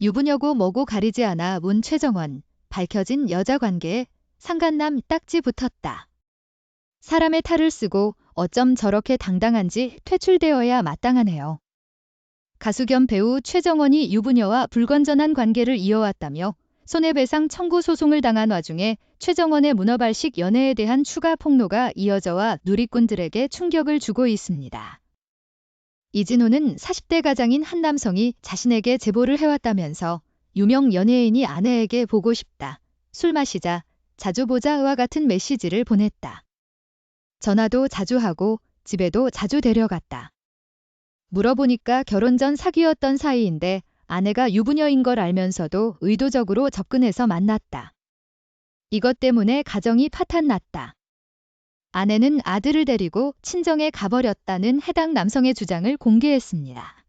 유부녀고 뭐고 가리지 않아 문 최정원. 밝혀진 여자 관계에 상간남 딱지 붙었다. 사람의 탈을 쓰고 어쩜 저렇게 당당한지 퇴출되어야 마땅하네요. 가수 겸 배우 최정원이 유부녀와 불건전한 관계를 이어왔다며 손해배상 청구 소송을 당한 와중에 최정원의 문어발식 연애에 대한 추가 폭로가 이어져와 누리꾼들에게 충격을 주고 있습니다. 이진호는 40대 가장인 한 남성이 자신에게 제보를 해왔다면서 유명 연예인이 아내에게 보고 싶다. 술 마시자, 자주 보자와 같은 메시지를 보냈다. 전화도 자주 하고 집에도 자주 데려갔다. 물어보니까 결혼 전 사귀었던 사이인데 아내가 유부녀인 걸 알면서도 의도적으로 접근해서 만났다. 이것 때문에 가정이 파탄 났다. 아내는 아들을 데리고 친정에 가버렸다는 해당 남성의 주장을 공개했습니다.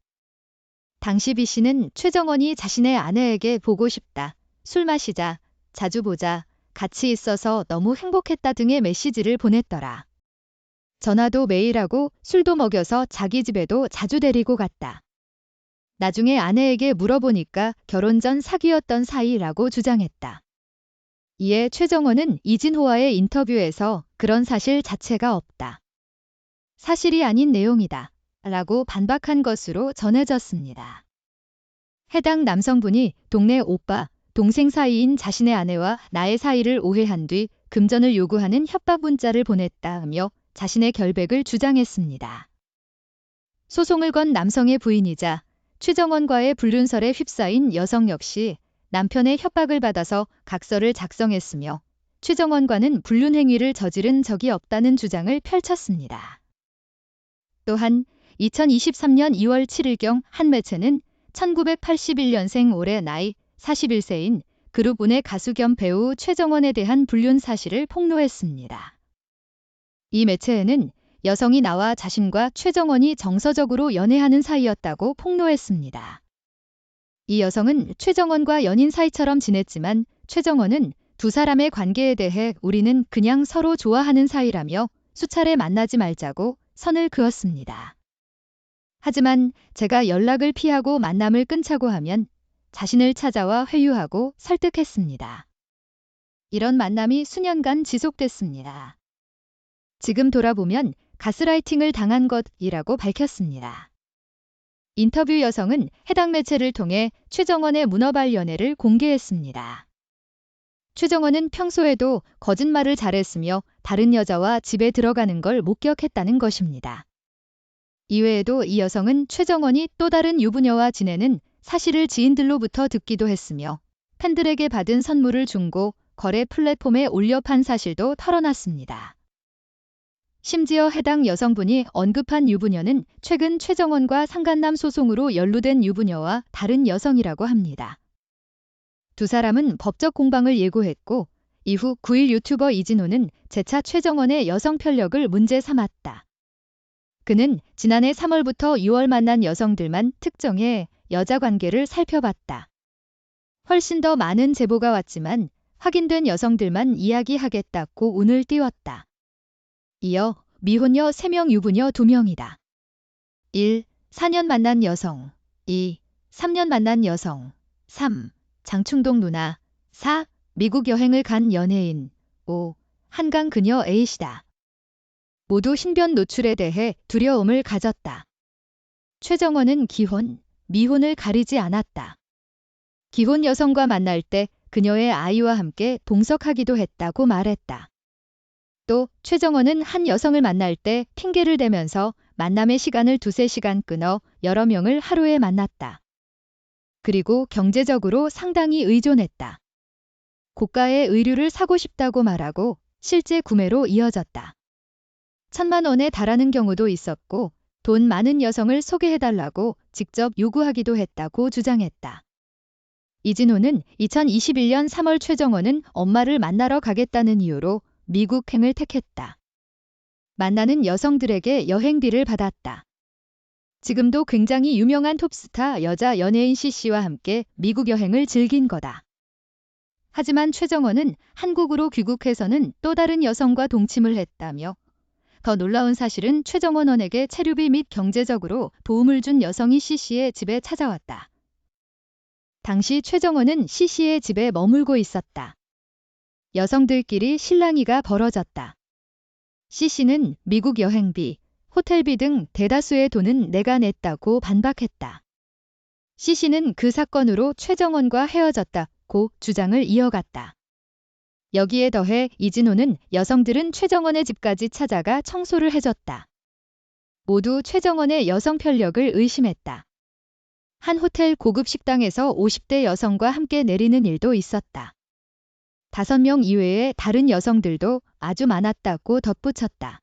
당시 B 씨는 최정원이 자신의 아내에게 보고 싶다, 술 마시자, 자주 보자, 같이 있어서 너무 행복했다 등의 메시지를 보냈더라. 전화도 매일 하고 술도 먹여서 자기 집에도 자주 데리고 갔다. 나중에 아내에게 물어보니까 결혼 전 사귀었던 사이라고 주장했다. 이에 최정원은 이진호와의 인터뷰에서 그런 사실 자체가 없다. 사실이 아닌 내용이다. 라고 반박한 것으로 전해졌습니다. 해당 남성분이 동네 오빠, 동생 사이인 자신의 아내와 나의 사이를 오해한 뒤 금전을 요구하는 협박 문자를 보냈다며 자신의 결백을 주장했습니다. 소송을 건 남성의 부인이자 최정원과의 불륜설에 휩싸인 여성 역시 남편의 협박을 받아서 각서를 작성했으며 최정원과는 불륜 행위를 저지른 적이 없다는 주장을 펼쳤습니다. 또한 2023년 2월 7일경 한 매체는 1981년생 올해 나이 41세인 그룹 운의 가수 겸 배우 최정원에 대한 불륜 사실을 폭로했습니다. 이 매체에는 여성이 나와 자신과 최정원이 정서적으로 연애하는 사이였다고 폭로했습니다. 이 여성은 최정원과 연인 사이처럼 지냈지만 최정원은 두 사람의 관계에 대해 우리는 그냥 서로 좋아하는 사이라며 수차례 만나지 말자고 선을 그었습니다. 하지만 제가 연락을 피하고 만남을 끊자고 하면 자신을 찾아와 회유하고 설득했습니다. 이런 만남이 수년간 지속됐습니다. 지금 돌아보면 가스라이팅을 당한 것이라고 밝혔습니다. 인터뷰 여성은 해당 매체를 통해 최정원의 문어발 연애를 공개했습니다. 최정원은 평소에도 거짓말을 잘했으며 다른 여자와 집에 들어가는 걸 목격했다는 것입니다. 이외에도 이 여성은 최정원이 또 다른 유부녀와 지내는 사실을 지인들로부터 듣기도 했으며 팬들에게 받은 선물을 중고 거래 플랫폼에 올려 판 사실도 털어놨습니다. 심지어 해당 여성분이 언급한 유부녀는 최근 최정원과 상간남 소송으로 연루된 유부녀와 다른 여성이라고 합니다. 두 사람은 법적 공방을 예고했고 이후 9일 유튜버 이진호는 재차 최정원의 여성 편력을 문제 삼았다. 그는 지난해 3월부터 6월 만난 여성들만 특정해 여자 관계를 살펴봤다. 훨씬 더 많은 제보가 왔지만 확인된 여성들만 이야기하겠다고 운을 띄웠다. 이어 미혼녀 3명 유부녀 2명이다. 1. 4년 만난 여성 2. 3년 만난 여성 3. 장충동 누나 4. 미국 여행을 간 연예인 5. 한강 그녀 A씨다. 모두 신변 노출에 대해 두려움을 가졌다. 최정원은 기혼, 미혼을 가리지 않았다. 기혼 여성과 만날 때 그녀의 아이와 함께 동석하기도 했다고 말했다. 또 최정원은 한 여성을 만날 때 핑계를 대면서 만남의 시간을 두세 시간 끊어 여러 명을 하루에 만났다. 그리고 경제적으로 상당히 의존했다. 고가의 의류를 사고 싶다고 말하고 실제 구매로 이어졌다. 천만 원에 달하는 경우도 있었고 돈 많은 여성을 소개해달라고 직접 요구하기도 했다고 주장했다. 이진호는 2021년 3월 최정원은 엄마를 만나러 가겠다는 이유로 미국행을 택했다. 만나는 여성들에게 여행비를 받았다. 지금도 굉장히 유명한 톱스타 여자 연예인 C씨와 함께 미국 여행을 즐긴 거다. 하지만 최정원은 한국으로 귀국해서는 또 다른 여성과 동침을 했다며 더 놀라운 사실은 최정원 원에게 체류비 및 경제적으로 도움을 준 여성이 C씨의 집에 찾아왔다. 당시 최정원은 C씨의 집에 머물고 있었다. 여성들끼리 실랑이가 벌어졌다. C씨는 미국 여행비, 호텔비 등 대다수의 돈은 내가 냈다고 반박했다. C씨는 그 사건으로 최정원과 헤어졌다고 주장을 이어갔다. 여기에 더해 이진호는 여성들은 최정원의 집까지 찾아가 청소를 해줬다. 모두 최정원의 여성 편력을 의심했다. 한 호텔 고급 식당에서 50대 여성과 함께 내리는 일도 있었다. 다섯 명 이외에 다른 여성들도 아주 많았다고 덧붙였다.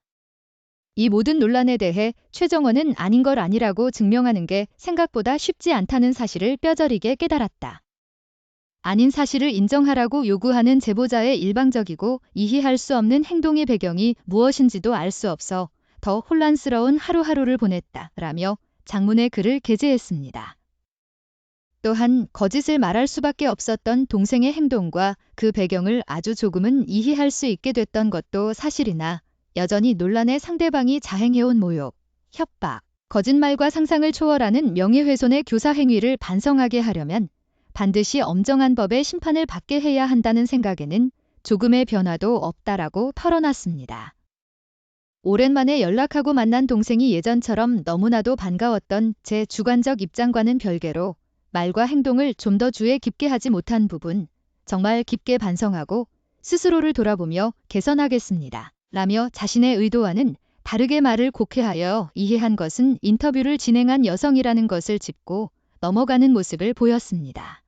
이 모든 논란에 대해 최정원은 아닌 걸 아니라고 증명하는 게 생각보다 쉽지 않다는 사실을 뼈저리게 깨달았다. 아닌 사실을 인정하라고 요구하는 제보자의 일방적이고 이해할 수 없는 행동의 배경이 무엇인지도 알 수 없어 더 혼란스러운 하루하루를 보냈다. 라며 장문의 글을 게재했습니다. 또한 거짓을 말할 수밖에 없었던 동생의 행동과 그 배경을 아주 조금은 이해할 수 있게 됐던 것도 사실이나 여전히 논란의 상대방이 자행해온 모욕, 협박, 거짓말과 상상을 초월하는 명예훼손의 교사 행위를 반성하게 하려면 반드시 엄정한 법의 심판을 받게 해야 한다는 생각에는 조금의 변화도 없다라고 털어놨습니다. 오랜만에 연락하고 만난 동생이 예전처럼 너무나도 반가웠던 제 주관적 입장과는 별개로 말과 행동을 좀 더 주의 깊게 하지 못한 부분, 정말 깊게 반성하고 스스로를 돌아보며 개선하겠습니다. 라며 자신의 의도와는 다르게 말을 곡해하여 이해한 것은 인터뷰를 진행한 여성이라는 것을 짚고 넘어가는 모습을 보였습니다.